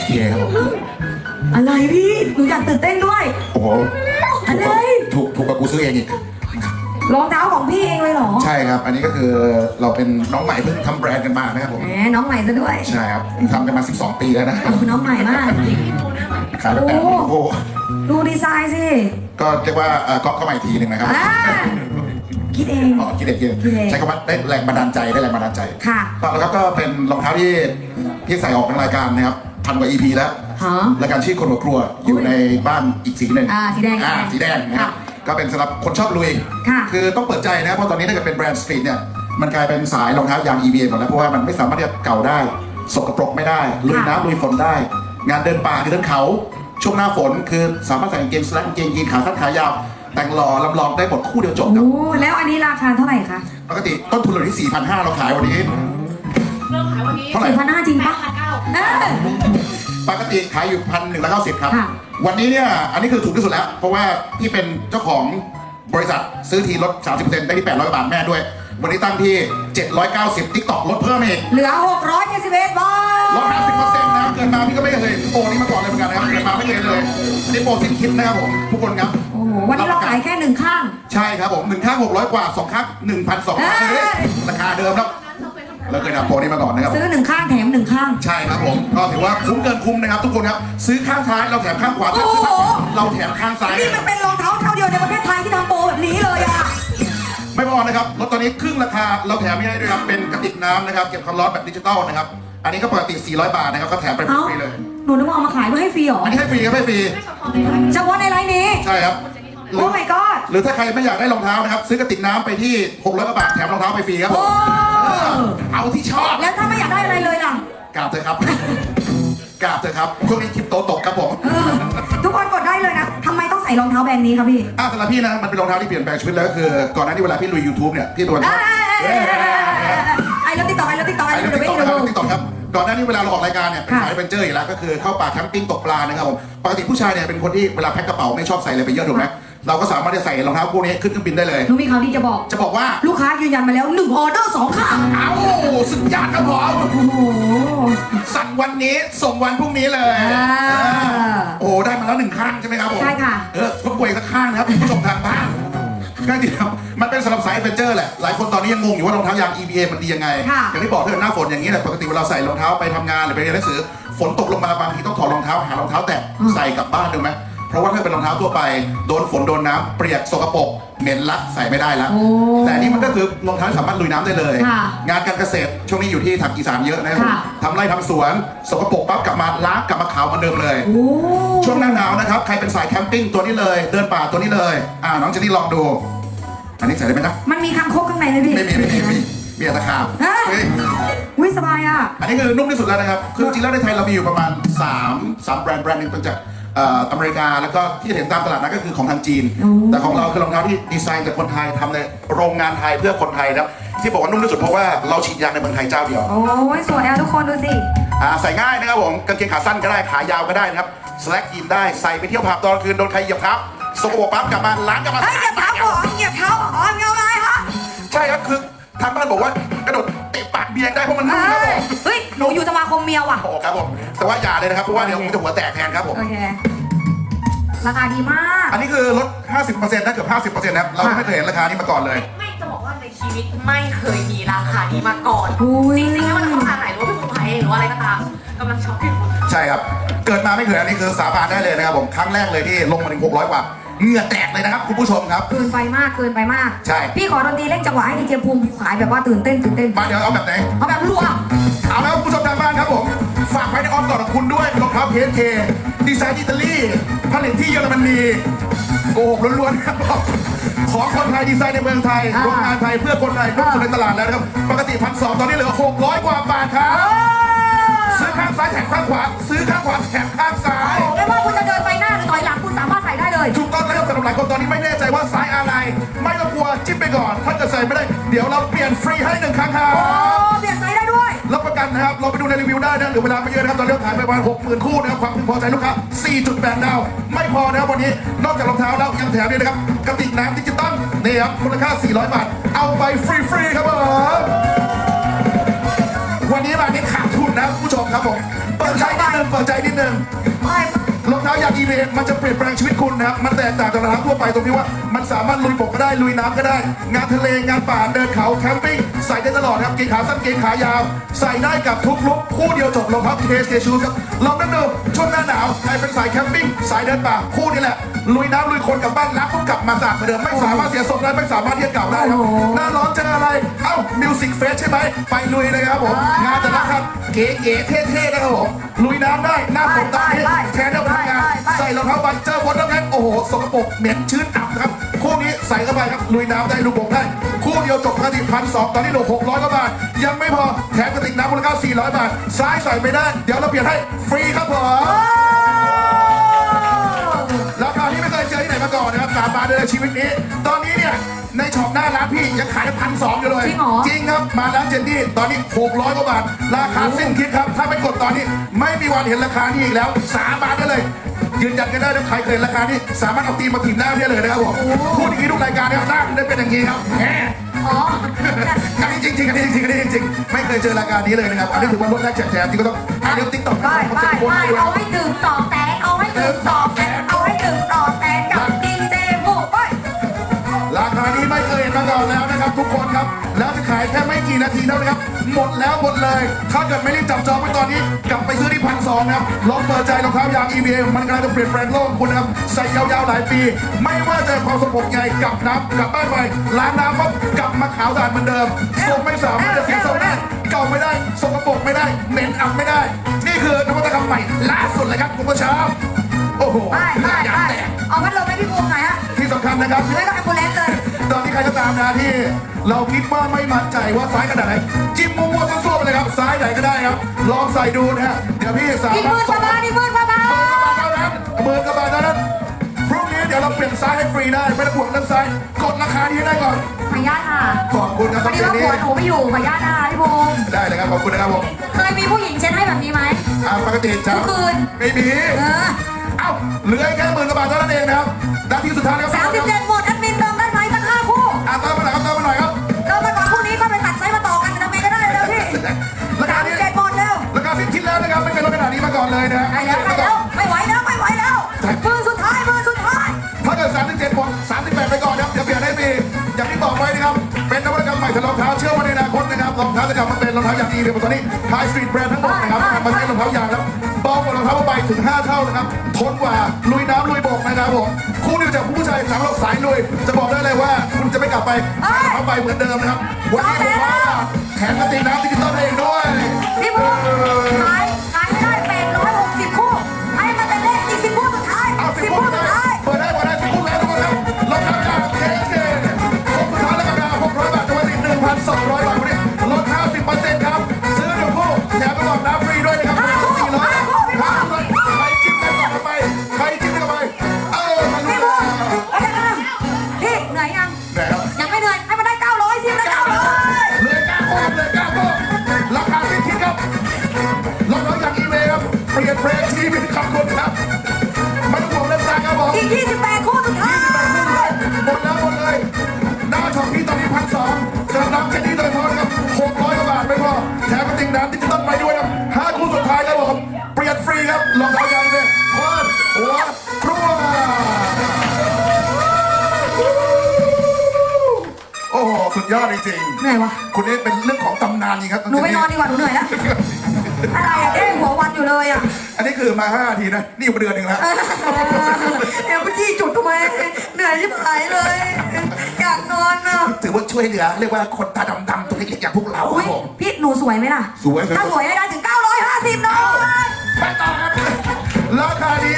SK ครับผมอะไรพี่หนูอยากตื่นเต้นด้วย โอ้โหถูกกว่าอะไร ถูกถูกกว่ากูซื้อเองอีก รองเท้าของพี่เองเลยเหรอใช่ครับ อันนี้ก็คือเราเป็นน้องใหม่เพิ่งทำแบรนด์กันมานะครับผม แหมน้องใหม่ซะด้วยใช่ครับทำกันมา 12 ปีแล้วนะโอ้น้องใหม่มาก ขายแบบแปดโอ้ โอ้โหดูดีไซน์สิก็เรียกว่าเอ่อก็เข้ามาอีกทีหนึ่งนะครับอ่าคิดเอง อ๋อคิดเด็กเยอะคิดเอง ใช้คำว่าได้แรงบันดาลใจได้แรงบันดาลใจค่ะก็แล้วก็เป็นรองเท้าที่ที่ใส่ออกในรายการนะครับ พันกว่า EP แล้วฮะ รายการชื่อคนหัวครัวอยู่ในบ้านอีกสีหนึ่งอ่าสีแดงอ่าสีแดงนะครับค่ะก็เป็นสำหรับคนชอบลุยค่ะคือต้องเปิดใจนะครับเพราะตอนนี้ถ้าเกิดเป็นแบรนด์สตรีทเนี่ยมันกลายเป็นสายรองเท้ายาง EVA หมดแล้วเพราะว่ามันไม่สามารถที่จะเก่าได้สกปรกไม่ได้ลุยน้ำลุยฝนได้ งานเดินป่าคือเดินเขาช่วงหน้าฝนคือสามารถใส่กางเกงสแลกกางเกงยีนขาสั้นขายาว แต่งหล่อลำลองได้หมดคู่เดียวจบครับโอ้แล้วอันนี้ราคาเท่าไหร่คะ ปกติต้นทุนเราที่4,500เราขายวันนี้ เริ่มขายวันนี้เท่าไหร่ สี่พันห้าจริงปะพันเก้าเออ ปกติขายอยู่พันหนึ่งร้อยเก้าสิบครับ ค่ะ วันนี้เนี่ย อันนี้คือถูกที่สุดแล้ว เพราะว่าพี่เป็นเจ้าของบริษัทซื้อทีลด 30%ได้ที่ 800 บาทแม่ด้วย วันนี้ตั้งที่ 790ติ๊กต็อกลดเพิ่มอีกเหลือ671บาท ลด 50%นะครับเกินมาพี่ก็ไม่เคยเห็นโปรนี้มาก่อนเลยเหมือนกันนะครับเกินมาไม่เคยเห็นเลยอันนี้โปรสิ้นคิดนะครับผม ทุกคนครับ โอ้โห วันนี้เราขายแค่หนึ่งข้าง ใช่ครับผมหนึ่งข้าง600 กว่าสองข้าง1,200เอ้ยเฮ้ยราคาเดิมแล้ว เราเคยทำโปรนี้มาก่อนนะครับ ซื้อหนึ่งข้างแถมหนึ่งข้าง ใช่ครับผมก็ถือว่าคุ้มเกินคุ้มนะครับ ทุกคนครับ ซื้อข้างซ้ายเราแถมข้างขวาโอ้โหเราแถมข้างซ้าย นี่มันเป็นรองเท้าเท่าเดียวในประเทศไทยที่ทำโปรแบบนี้เลยอะไม่พอนะครับรถตอนนี้ครึ่งราคาเราแถมไม่ให้ด้วยครับเป็นกระติกน้ำนะครับเก็บความร้อนแบบดิจิตอลนะครับอันนี้ก็ปกติ 400 บาทนะครับก็แถมไปเอ้าฟรีเลยหนูนึกว่าเอามาขายเพื่อให้ฟรีเหรออันนี้ให้ฟรีครับให้ฟรีเฉพาะในไลน์นี้ ใช่ครับหรื โอ้อ my god หรือถ้าใครไม่อยากได้รองเท้านะครับ ซื้อกระติกน้ำไปที่600กว่าบาทแถมรองเท้าไปฟรีครับผโอ้ มเอาที่ชอบแล้วถ้าไม่อยากได้อะไรเลยล่ะกราบเถอะครับ กราบเถอะครับช่วงนี้คริปโตตกครับผมเออทุกคนกดได้เลยนะทำไมต้องใส่รองเท้าแบรนด์นี้ครับพี่ อะสำหรับพี่นะมันเป็นรองเท้าที่เปลี่ยนแปลงชีวิตแล้วก็คือ ก่อนหน้านี้เวลาพี่ลุย YouTube เนี่ยพี่โดนเอ้ยไอ้รถติ๊กต็อกไอ้รถติ๊กต็อกไอ้ไอ้รเรื่ถองติ๊ติ๊กกต็ต็ออกกนะครับติ๊กต็อกครับก่อนหน้านี้เวลาเราออกรายการเนี่ยเป็นค่ะสายแอดเวนเจอร์อยู่แล้วก็คือเข้าป่าแคมปิ้งตกปลานะครับผมปกติผู้ชายเนี่ยเป็นคนที่เวลาแพ็คกระเป๋าไม่ชอบใส่อะไรไปเยอะถูกไหม เราก็สามารถจะใส่รองเท้าคู่นี้ขึ้นเครื่องบินได้เลย หนูมีข่าวดีจะบอก จะบอกว่า ลูกค้ายืนยันมาแล้วหนึ่งออเดอร์สองข้างเอ้าสุดยอดครับผมโอ้โห สั่งวันนี้ส่งวันพรุ่งนี้เลยอ่าเออโอ้ได้มาแล้วหนึ่งข้างใช่ไหมครับผมใช่ค่ะ เออรบกวนอีกสักข้างนะครับคุณผู้ชมทางบ้านก็จริงครับมันเป็นสำหรับสายแอดเวนเจอร์แหละหลายคนตอนนี้ยังงงอยู่ว่ารองเท้ายาง EVA มันดียังไง ค่ะ อย่างที่บอกถ้าเกิดหน้าฝนอย่างนี้แหละปกติเวลาใส่รองเท้าไปทำงานหรือไปเรียนหนังสือฝนตกลงมาบางทีต้องถอดรองเท้าหารองเท้าแตะใส่กลับบ้านดูไหม เพราะว่าถ้าเป็นรองเท้าทั่วไปโดนฝนโดนน้ำเปียกสกปรกเหม็นลักใส่ไม่ได้แล้วโอ้แต่อันนี่มันก็คือรองเท้าสามารถลุยน้ำได้เลย ค่ะงานการเกษตรช่วงนี้อยู่ที่ทางอีสานเยอะนะครับค่ะ ทำไร่ทำสวนสกปรกปั๊บกลับมาล้างกลับมาขาวเหมือนเดิมเลย โอ้ ช่วงหน้าหนาวนะครับใครเป็นสายแคมปิ้งตัวนี้เลย เดินป่าตัวนี้เลยอ่าน้องเจนนี่ลองดู อันนี้ใส่ได้ไหมนะมันมีคางคกข้างในเลยพี่ ไม่มีไม่มีไม่มีมีแต่ตะขาบฮะเฮ้ยวิสบายอะ อันนี้คือนุ่มที่สุดแล้วนะครับคือจริงๆแล้วในไทยเรามีอยู่ประมาณ3 3แบรนด์แบรนด์หนึงเป็นจาก เอ่ออเมริกาแล้วก็ที่เห็นตามตลาดนั้นก็คือของทางจีนโอ้แต่ของเราคือรองเท้าที่ดีไซน์จากคนไทยทำในโรงงานไทยเพื่อคนไทยนะครับที่บอกว่านุ่มที่สุดเพราะว่าเราฉีดยางในเมืองไทยเจ้าเดียว โอ้ยสวยอะทุกคนดูสิ อ่าใส่ง่ายนะครับผมกางเกงขาสั้นก็ได้ขายาวก็ได้นะครับสแลกยินได้ใส่ไปเที่ยวผับตอนกลางคืนโดนใครเหยียบครับสกปรกปั๊บกลับมาล้างกลับมาเฮ้ยเหยียบเท้าก่อนเหยียบเท้าก่อนเงาไงฮะใช่ครับคือทางบ้านบอกว่ากระโดดเตะปากเบียงได้เพราะมันนุ่มครับเฮ้ผ เมียว่ะ โอ้ครับผม แต่ว่าอย่าเลยนะครับ เพราะว่าเดี๋ยวผมจะหัวแตกแทนครับผม โอเค ราคาดีมาก อันนี้คือลด 50%นะเกือบ50%นะครับ เราไม่เคยเห็นราคานี้มาก่อนเลย ไม่จะบอกว่าในชีวิตไม่เคยมีราคานี้มาก่อนอุ้ยจริงๆแล้วมันต้องทานไหนหรือว่าเป็นคนไทยเองหรือว่าอะไรก็ตามกำลังช็อปอยู่ใช่ครับ เกิดมาไม่เคยอันนี้คือสาบานได้เลยนะครับผม ครั้งแรกเลยที่ลงมาถึง600กว่าเหงื่อแตกเลยนะครับคุณผู้ชมครับ เกินไปมากเกินไปมาก ใช่ พี่ขอดนตรีเล่นจังหวะให้ดีเจภูมิขายแบบว่าตื่นเต้นตื่นเต้นมาเดี๋ยวเอาแบบไหน เอาแบบรัวเอาแล้วคุณผู้ชมทางบ้าน ครับผม ฝากไว้ในอ้อมกอดของคุณด้วยเป็นรองเท้าเพสเคดีไซน์อิตาลีผลิตที่เยอรมนีโกหกล้วนๆครับผมของคนไทยดีไซน์ในเมืองไทยอ่าโรงงานไทยเพื่อคนไทยทุกคนในตลาดแล้วนะครับ ปกติพันสองตอนนี้เหลือ600กว่าบาทครับซื้อข้างซ้ายแถมข้างขวา ซื้อข้างขวาแถมข้างซ้ายไม่ว่าคุณจะเดินไปหน้าหรือถอยหลังคุณสามารถใส่ได้เลยถูกต้องแล้วครับสำหรับหลายคนตอนนี้ไม่แน่ใจว่าซ้ายอะไร ไม่ต้องกลัวจิ้มไปก่อน ถ้าเกิดใส่ไม่ได้ เดี๋ยวเราเปลี่ยนฟรีให้หนึ่งครั้งครับ ไปดูในรีวิวได้นะหลือเวลาไม่เยอะนะครับตอนนี้ยวขายไปประมาณ60,000 คู่นะครับความพึงพอใจลูกค้า 4.8 ดาว ไม่พอนะครับวันนี้นอกจากรองเท้าแล้วยังแถมด้วยนะครับกระติกน้ำดิจิตอลนี่ครับมูลค่า 400 บาท เอาไปฟรีๆครับผมวันนี้มานี่ขาดทุนนะผู้ชมครับผมเปิดใจนิดนึงเปิดใจนิดนึง องเท้ายางอีเวมันจะเปลี่ยนแปลงชีวิตคุณนะครับ มันแตกต่างจากรองเท้าทั่วไปตรงที่ว่า มันสามารถลุยบกก็ได้ลุยน้ำก็ได้ งานทะเลงานป่าเดินเขาแคมปิ้งใส่ได้ตลอดครับเกงขาสั้นเกงขายาว ใส่ได้กับทุกลุกคู่เดียวจบรองเท้าเคสเกชูครับลองนึกดูช่วงหน้าหนาวใครเป็นสายแคมปิ้งสายเดินป่าคู่นี้แหละลุยน้ำลุยคนกลับบ้านล้างปุ๊บกลับมาสะอาดเหมือนเดิมไม่สามารถเสียทรงได้ไม่สามารถที่จะเก่าได้ครับหน้าร้อนเจออะไรเอ้ามิวสิกเฟสใช่ไหมไปลุยเลยครับผมงานแต่ละครับเก๋ๆเท่ๆนะครับผมลุยน้ำได้หน้าฝนได้ รองเท้าบันเจอร์บนแล้วแพ็คโอ้โหสกปรกเหม็นชื้นอับนะครับ คู่นี้ใส่เข้าไปครับลุยน้ำได้ลูกบงได้ คู่เดียวจบปกติพันสองตอนนี้เหลือหกร้อยกว่าบาท ยังไม่พอแถมกระติกน้ำมูลค่าสี่ร้อยบาท ซ้ายใส่ไม่ได้ เดี๋ยวเราเปลี่ยนให้ฟรีครับผมราคาที่ไม่เคยเจอที่ไหนมาก่อนนะครับสามบาทเลยชีวิตนี้ ตอนนี้เนี่ยในช็อปหน้าร้านพี่ยังขายพันสองอยู่เลย จริงเหรอ จริงครับ มาร้านเจนนี่ตอนนี้ 600 กว่าบาท ราคาสิ้นคิดครับ ถ้าไม่กดตอนนี้ ไม่มีวันเห็นราคานี้อีกแล้ว สามบาทได้เลย ยืนยันกันได้นะใครเคยเห็นราคานี้สามารถเอาตีนมาถีบหน้าพี่ได้เลยนะครับผมพูดอย่างนี้ทุกรายการนะครับหน้าได้เป็นอย่างนี้ครับแหมอ๋ออันนี้จริงๆอันนี้จริงๆอันนี้จริงๆไม่เคยเจอรายการนี้เลยนะครับอันนี้ถือว่าลดแรกแจกแถมจริงก็ต้องอันนี้ติ๊กต็อกไปไปไปเอาให้ถึงสองแสนเอาให้ถึงสองแสนเอาให้ถึงสองแสนกับดีเจบูไปราคานี้ไม่เคยเห็นมาก่อนแล้วนะครับทุกคนครับแล้วจะขายแค่ไม่กี่นาทีเท่านั้นครับ หมดแล้วหมดเลย ถ้าเกิดไม่รีบจับจองไปตอนนี้ กลับไปซื้อที่พันสองนะครับลองเปิดใจรองเท้ายาง EVA มันกำลังจะเปลี่ยนแปลงโลกของคุณนะครับใส่ยาวๆหลายปี ไม่ว่าจะความสกปรกใหญ่กลับน้ำกลับบ้านไปล้างน้ำปั๊บกลับมาขาวสะอาดเหมือนเดิมทรงไม่สามารถจะเสียทรงได้เก่าไม่ได้สกปรกไม่ได้เหม็นอับไม่ได้ นี่คือนวัตกรรมใหม่ล่าสุดเลยครับคุณผู้ชมโอ้โหไปไปเลือดยางไปแตกเอาพัดลมให้พี่บูมหน่อยฮะที่สำคัญนะครับไม่ต้องแอมบูเลนซ์เลย ตอนที่ใครก็ตามนะที่ เราคิดว่าไม่มั่นใจว่าซ้ายขนาดไหน จิ้มมั่วๆซั่วๆไปเลยครับซ้ายไหนก็ได้ครับ ลองใส่ดูนะฮะเดี๋ยวพี่สามารถอีกหมื่นกว่าบาทอีกหมื่นกว่าบาทเท่านั้นหมื่นกว่าบาทเท่านั้นพรุ่งนี้เดี๋ยวเราเปลี่ยนซ้ายให้ฟรีได้ไม่ต้องห่วงเรื่องซ้ายกดราคานี้ให้ได้ก่อนขออนุญาตค่ะขอบคุณครับวันนี้เจว่านนี่หัวหนูไม่อยู่ขออนุญาตนะคะพี่บูมได้เลยครับขอบคุณนะครับผมเคยมีผู้หญิงเช็ดให้แบบนี้ไหมอ่าปกติจ้าทุกคืนไม่มีเออเอ้าเหลือแค่หมื่นกว่าบาทเท่านั้นเองนะครับนาทีสุดท้ายแล้วคสารัมบสิบเจ็ดหมดแอดมินเติมได้ รองเท้าอย่างดีเลยตอนนี้ไฮสตรีทแบรนด์ทั้งหมดนะครับกลับมาใช้รองเท้ายางแล้วเบากว่ารองเท้าผ้าใบถึง 5 เท่านะครับ ทนกว่าลุยน้ำลุยบกนะครับผมคู่นี้จากผู้ชายสำหรับสายลุย จะบอกได้เลยว่าคุณจะไม่กลับไปใส่รองเท้าใบเหมือนเดิมนะครับวันนี้ผมว่าแถมกระติกน้ำดิจิตอลเองด้วย อ้โหสุดยอดจริงเหนื่อยวะๆคุณนี่เป็นเรื่องของตำนานจริงครับหนูไปนอนดีกว่าหนูเหนื่อยแล้ว อะไรอะแก้หัววันอยู่เลยอะอันนี้คือมาห้านาทีนะนี่อยู่มาเดือนหนึ่งแล้วเดี๋ยวเมื่อกี้จุดทำไม เหนื่อยชิบหายเลย อยากนอนอะถือว่าช่วยเหลือเรียกว่าคนตาดำๆตัวเล็กๆอย่างพวกเราคอุ้รัยบผม พี่หนูสวยไหมล่ะสวยครับ ถ้าสวยให้ได้ถึง 950นอนไปต่อครับราคานี้ต้อง